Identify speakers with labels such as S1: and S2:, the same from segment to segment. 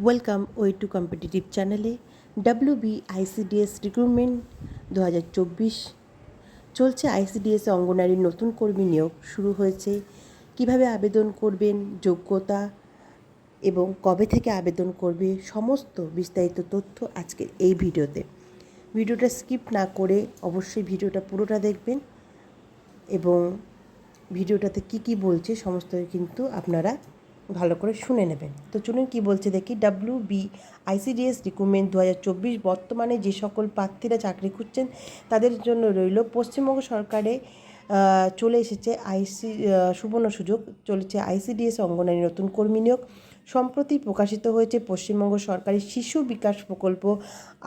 S1: Welcome way to competitive চ্যানেলে W B ICDS recruitment দু হাজার চব্বিশ চলছে আইসিডিএস অঙ্গনারীর নতুন কর্মী নিয়োগ। শুরু হয়েছে। কীভাবে আবেদন করবেন, যোগ্যতা, এবং কবে থেকে আবেদন করবে, সমস্ত বিস্তারিত তথ্য আজকের এই ভিডিওতে। ভিডিওটা স্কিপ না করে অবশ্যই ভিডিওটা পুরোটা দেখবেন, এবং ভিডিওটাতে কি কি বলছে, সমস্ত কিন্তু আপনারা ভালো করে শুনে নেবেন। তো চলুন কি বলছে দেখি। ডাব্লিউ বি আইসিডিএস রিক্রুটমেন্ট দু হাজার চব্বিশ বর্তমানে যে সকল প্রার্থীরা চাকরি খুঁজছেন, তাদের জন্য রইল পশ্চিমবঙ্গ সরকারে চলে এসেছে আইসি সুবর্ণ সুযোগ। চলেছে আইসিডিএস অঙ্গনারী নতুন কর্মী নিয়োগ। সম্প্রতি প্রকাশিত হয়েছে পশ্চিমবঙ্গ সরকারি শিশু বিকাশ প্রকল্প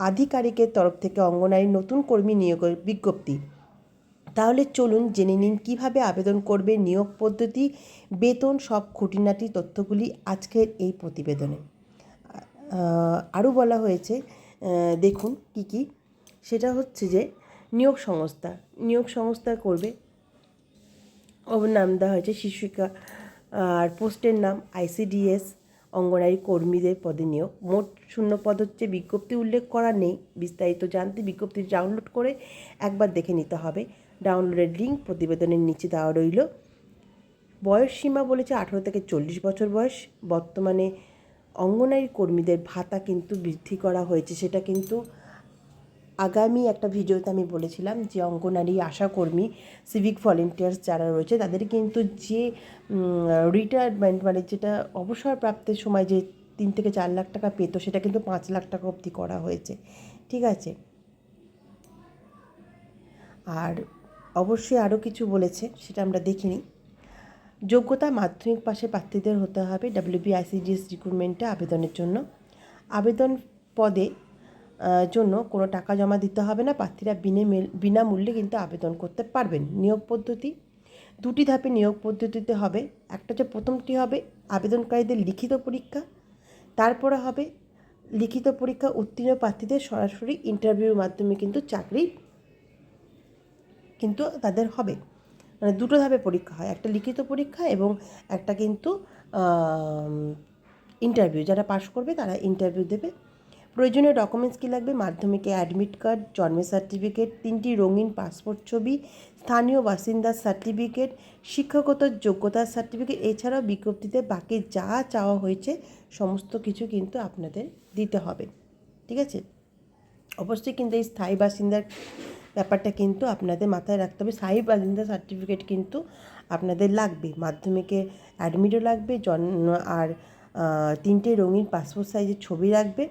S1: আধিকারিকের তরফ থেকে অঙ্গনারী নতুন কর্মী নিয়োগের বিজ্ঞপ্তি। তাহলে চলুন জেনে নিন কীভাবে আবেদন করবে নিয়োগ পদ্ধতি, বেতন, সব খুঁটিনাটি তথ্যগুলি আজকের এই প্রতিবেদনে। আরও বলা হয়েছে দেখুন কি কি। সেটা হচ্ছে যে, নিয়োগ সংস্থা নিয়োগ সংস্থা করবে, ওর নাম দেওয়া হয়েছে শিশুকা আর পোস্টের নাম আইসিডিএস অঙ্গনারী কর্মীদের পদে নিয়োগ। মোট শূন্য পদ হচ্ছে বিজ্ঞপ্তি উল্লেখ করা নেই, বিস্তারিত জানতে বিজ্ঞপ্তি ডাউনলোড করে একবার দেখে নিতে হবে। ডাউনলোডের লিঙ্ক প্রতিবেদনের নিচে দেওয়া রইল। বয়স সীমা বলেছে আঠারো থেকে চল্লিশ বছর বয়স। বর্তমানে অঙ্গনারী কর্মীদের ভাতা কিন্তু বৃদ্ধি করা হয়েছে। সেটা কিন্তু আগামী একটা ভিডিওতে আমি বলেছিলাম যে অঙ্গনারী আশাকর্মী সিভিক ভলেন্টিয়ার্স যারা রয়েছে, তাদের কিন্তু যে রিটায়ারমেন্ট মানে যেটা অবসরপ্রাপ্তের সময় যে তিন থেকে চার লাখ টাকা পেত, সেটা কিন্তু পাঁচ লাখ টাকা অবধি করা হয়েছে। ঠিক আছে? আর অবশ্যই আরও কিছু বলেছে, সেটা আমরা দেখিনি। যোগ্যতা মাধ্যমিক পাশে প্রার্থীদের হতে হবে ডাব্লিউবিআইসিডিএস রিক্রুটমেন্টে আবেদনের জন্য। আবেদন পদে জন্য কোনো টাকা জমা দিতে হবে না, প্রার্থীরা বিনামূল্যে কিন্তু আবেদন করতে পারবেন। নিয়োগ পদ্ধতি, দুটি ধাপে নিয়োগ পদ্ধতিতে হবে। একটা হচ্ছে প্রথমটি হবে আবেদনকারীদের লিখিত পরীক্ষা, তারপরে হবে লিখিত পরীক্ষা উত্তীর্ণ প্রার্থীদের সরাসরি ইন্টারভিউর মাধ্যমে কিন্তু চাকরি কিন্তু তাদের হবে। মানে দুটো ধাপে পরীক্ষা হয়, একটা লিখিত পরীক্ষা এবং একটা কিন্তু ইন্টারভিউ যারা পাশ করবে তারা ইন্টারভিউ দেবে। প্রয়োজনীয় ডকুমেন্টস কী লাগবে? মাধ্যমিকে অ্যাডমিট কার্ড জন্মের সার্টিফিকেট তিনটি রঙিন পাসপোর্ট ছবি, স্থানীয় বাসিন্দার সার্টিফিকেট শিক্ষাগত যোগ্যতার সার্টিফিকেট এছাড়াও বিজ্ঞপ্তিতে বাকি যা চাওয়া হয়েছে, সমস্ত কিছু কিন্তু আপনাদের দিতে হবে। ঠিক আছে? অবশ্যই কিন্তু এই স্থায়ী বাসিন্দার ব্যাপারটা কিন্তু আপনাদের মাথায় রাখতে হবে। স্থায়ী বাসিন্দা সার্টিফিকেট কিন্তু আপনাদের লাগবে। মাধ্যমিকে অ্যাডমিটও লাগবে জন্ম আর তিনটে রঙিন পাসপোর্ট সাইজের ছবি লাগবে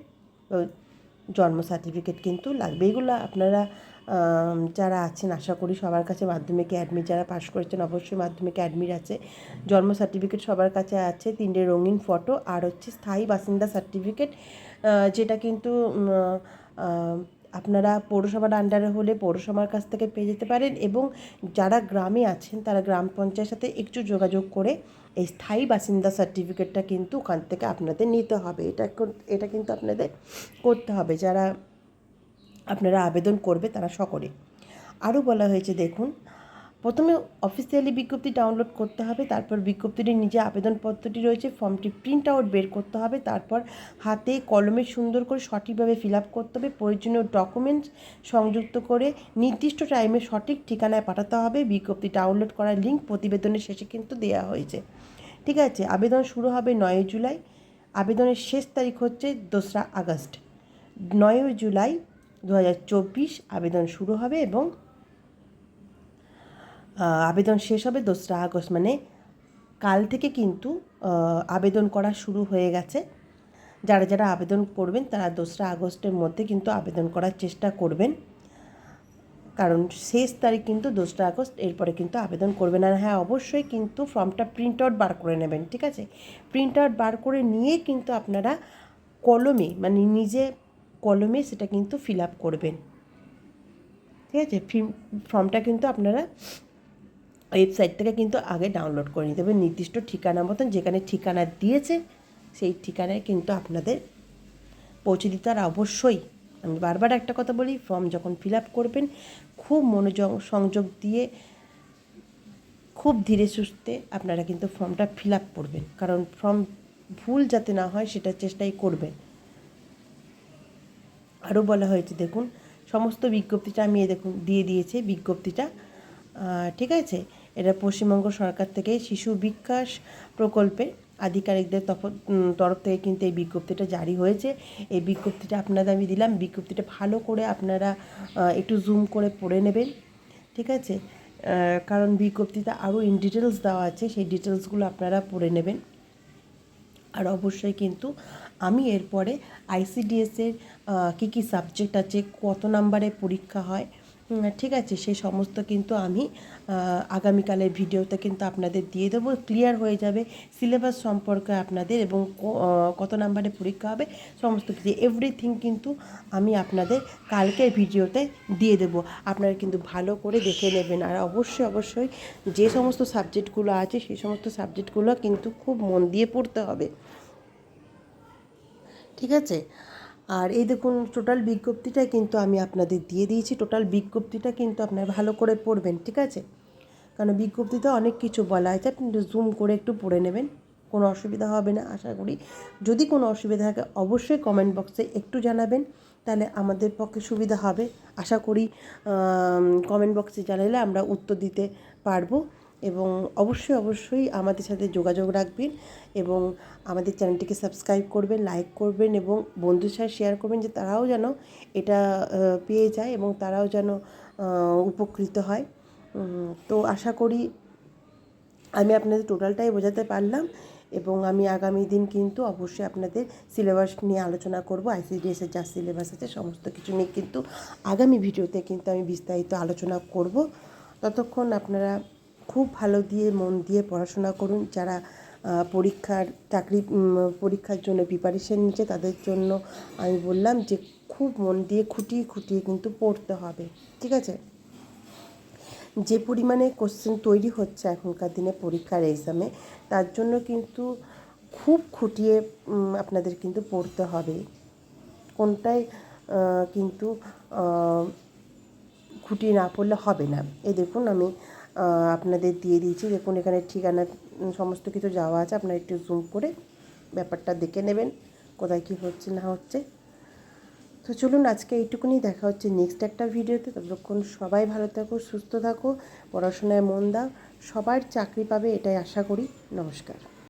S1: জন্ম সার্টিফিকেট কিন্তু লাগবে। এগুলো আপনারা যারা আছেন, আশা করি সবার কাছে মাধ্যমিকে অ্যাডমিট যারা পাশ করেছেন, অবশ্যই মাধ্যমিকে অ্যাডমিট আছে। জন্ম সার্টিফিকেট সবার কাছে আছে, তিনটে রঙিন ফটো আর হচ্ছে স্থায়ী বাসিন্দা সার্টিফিকেট যেটা কিন্তু আপনারা পৌরসভার আন্ডারে হলে পৌরসভার কাছ থেকে পেয়ে যেতে পারেন এবং যারা গ্রামে আছেন তারা গ্রাম পঞ্চায়েতের সাথে একটু যোগাযোগ করে এই স্থায়ী বাসিন্দা সার্টিফিকেটটা কিন্তু ওখান থেকে আপনাদের নিতে হবে। এটা এটা কিন্তু আপনাদের করতে হবে। যারা আপনারা আবেদন করবে তারা সকলে। আরও বলা হয়েছে, দেখুন প্রথমে অফিসিয়ালি বিজ্ঞপ্তি ডাউনলোড করতে হবে, তারপর বিজ্ঞপ্তিটি নিজে আবেদনপত্রটি রয়েছে, ফর্মটি প্রিন্ট আউট বের করতে হবে, তারপর হাতে কলমে সুন্দর করে সঠিকভাবে ফিল আপ করতে হবে, প্রয়োজনীয় ডকুমেন্টস সংযুক্ত করে নির্দিষ্ট টাইমে সঠিক ঠিকানায় পাঠাতে হবে, বিজ্ঞপ্তি ডাউনলোড করার লিঙ্ক প্রতিবেদনের শেষে কিন্তু দেওয়া হয়েছে। ঠিক আছে, আবেদন শুরু হবে নয় জুলাই, আবেদনের শেষ তারিখ হচ্ছে দোসরা আগস্ট। নয়ই জুলাই দু হাজার চব্বিশ আবেদন শুরু হবে এবং আবেদন শেষ হবে দোসরা আগস্ট মানে কাল থেকে কিন্তু আবেদন করা শুরু হয়ে গেছে। যারা যারা আবেদন করবেন, তারা দোসরা আগস্টের মধ্যে কিন্তু আবেদন করার চেষ্টা করবেন। কারণ শেষ তারিখ কিন্তু দোসরা আগস্ট, এরপরে কিন্তু আবেদন করবেন। আর হ্যাঁ অবশ্যই কিন্তু ফর্মটা প্রিন্ট আউট বার করে নেবেন, ঠিক আছে? প্রিন্ট আউট বার করে নিয়ে কিন্তু আপনারা কলমে মানে নিজে কলমে সেটা কিন্তু ফিল আপ করবেন। ঠিক আছে? ফর্মটা কিন্তু আপনারা ওয়েবসাইট থেকে কিন্তু আগে ডাউনলোড করে নিতে হবে। নির্দিষ্ট ঠিকানা মতন যেখানে ঠিকানা দিয়েছে, সেই ঠিকানায় কিন্তু আপনাদের পৌঁছে দিতে আর অবশ্যই আমি বারবার একটা কথা বলি, ফর্ম যখন ফিল আপ করবেন, খুব মনোযোগ, সংযোগ দিয়ে খুব ধীরে সুস্থে আপনারা কিন্তু ফর্মটা ফিল আপ করবেন। কারণ ফর্ম ভুল যাতে না হয়, সেটা চেষ্টাই করবেন। আরও বলা হয়েছে, দেখুন, সমস্ত বিজ্ঞপ্তিটা আমি দেখুন, দিয়ে দিয়েছি বিজ্ঞপ্তিটা। ঠিক আছে? এটা পশ্চিমবঙ্গ সরকার থেকে শিশু বিকাশ প্রকল্পে আধিকারিকদের তরফ থেকে কিন্তু এই বিজ্ঞপ্তিটা জারি হয়েছে। এই বিজ্ঞপ্তিটা আপনাদের আমি দিলাম। বিজ্ঞপ্তিটা ভালো করে আপনারা একটু জুম করে পড়ে নেবেন। ঠিক আছে? কারণ বিজ্ঞপ্তিতে আরও ইন ডিটেলস দেওয়া আছে। সেই ডিটেলসগুলো আপনারা পড়ে নেবেন। আর অবশ্যই কিন্তু আমি এরপরে আইসিডিএসের কী কী সাবজেক্ট আছে, কত নাম্বারে পরীক্ষা হয় ঠিক আছে, সেই সমস্ত কিন্তু আমি আগামীকালের ভিডিওতে কিন্তু আপনাদের দিয়ে দেবো। ক্লিয়ার হয়ে যাবে সিলেবাস সম্পর্কে আপনাদের এবং কত নাম্বারে পরীক্ষা হবে, সমস্ত কিছু। এভরিথিং কিন্তু আমি আপনাদের কালকের ভিডিওতে দিয়ে দেবো। আপনারা কিন্তু ভালো করে দেখে নেবেন। আর অবশ্যই অবশ্যই যে সমস্ত সাবজেক্টগুলো আছে, সেই সমস্ত সাবজেক্টগুলো কিন্তু খুব মন দিয়ে পড়তে হবে। ঠিক আছে? আর এই দেখুন টোটাল বিজ্ঞপ্তিটা কিন্তু আমি আপনাদের দিয়ে দিয়েছি। টোটাল বিজ্ঞপ্তিটা কিন্তু আপনারা ভালো করে পড়বেন, ঠিক আছে? কারণ বিজ্ঞপ্তিতে অনেক কিছু বলা আছে, আপনি জুম করে একটু পড়ে নেবেন, কোনো অসুবিধা হবে না, আশা করি। যদি কোনো অসুবিধা থাকে, অবশ্যই কমেন্ট বক্সে একটু জানাবেন, তাহলে আমাদের পক্ষে সুবিধা হবে। আশা করি কমেন্ট বক্সে জানালে আমরা উত্তর দিতে পারব। এবং অবশ্যই অবশ্যই আমাদের সাথে যোগাযোগ রাখবেন এবং আমাদের চ্যানেলটিকে সাবস্ক্রাইব করবেন, লাইক করবেন এবং বন্ধুর সাথে শেয়ার করবেন যে তারাও যেন এটা পেয়ে যায় এবং তারাও যেন উপকৃত হয়। তো আশা করি আমি আপনাদের টোটালটাই বোঝাতে পারলাম এবং আমি আগামী দিন কিন্তু অবশ্যই আপনাদের সিলেবাস নিয়ে আলোচনা করব। আইসিডিএসের যা সিলেবাস আছে সমস্ত কিছু নিয়ে কিন্তু আগামী ভিডিওতে কিন্তু আমি বিস্তারিত আলোচনা করব। ততক্ষণ আপনারা খুব ভালো দিয়ে, মন দিয়ে পড়াশোনা করুন। যারা পরীক্ষার চাকরি পরীক্ষার জন্য প্রিপারেশন নিচ্ছে, তাদের জন্য আমি বললাম যে, খুব মন দিয়ে খুঁটিয়ে খুঁটিয়ে কিন্তু পড়তে হবে, ঠিক আছে? যে পরিমাণে কোশ্চেন তৈরি হচ্ছে এখনকার দিনে পরীক্ষার এক্সামে তার জন্য কিন্তু খুব খুঁটিয়ে আপনাদের কিন্তু পড়তে হবে। কোনটাই কিন্তু খুঁটিয়ে না পড়লে হবে না। এ দেখুন, আমি আপনাদের দিয়ে দিয়েছি। দেখুন, এখানে ঠিকানা সমস্ত কিছু যাওয়া আছে। আপনারা একটু জুম করে ব্যাপারটা দেখে নেবেন, কোথায় কী হচ্ছে, না হচ্ছে। তো চলুন, আজকে এইটুকুনি। দেখা হচ্ছে নেক্সট একটা ভিডিওতে। ততক্ষণ সবাই ভালো থাকো, সুস্থ থাকো, পড়াশোনায় মন দাও। সবার চাকরি পাবে, এটাই আশা করি। নমস্কার।